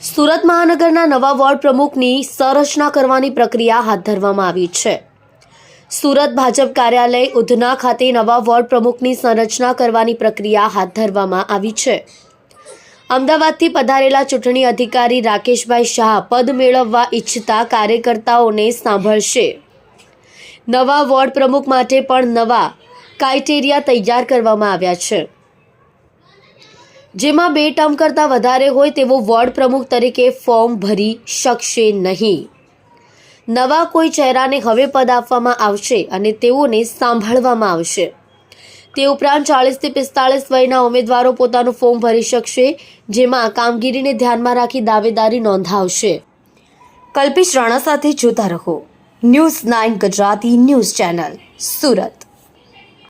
સુરત મહાનગરના નવા વોર્ડ પ્રમુખની સંરચના કરવાની પ્રક્રિયા હાથ ધરવામાં આવી છે. સુરત ભાજપ કાર્યાલય ઉધના ખાતે નવા વોર્ડ પ્રમુખની સંરચના કરવાની પ્રક્રિયા હાથ ધરવામાં આવી છે. અમદાવાદથી પધારેલા ચૂંટણી અધિકારી રાકેશભાઈ શાહ પદ મેળવવા ઈચ્છતા કાર્યકર્તાઓને સાંભળશે. નવા વોર્ડ પ્રમુખ માટે પણ નવા ક્રાઇટેરિયા તૈયાર કરવામાં આવ્યા છે. જેમાં બે ટર્મ કરતાં વધારે હોય તેવો વોર્ડ પ્રમુખ તરીકે ફોર્મ ભરી શકશે નહીં. નવા કોઈ ચહેરાને હવે પદ આપવામાં આવશે અને તેઓને સાંભળવામાં આવશે. તે ઉપરાંત ચાળીસથી પિસ્તાળીસ વયના ઉમેદવારો પોતાનું ફોર્મ ભરી શકશે, જેમાં કામગીરીને ધ્યાનમાં રાખી દાવેદારી નોંધાવશે. કલ્પેશ રાણા સાથે જોતા રહો. News nine Gujarati news channel, Surat.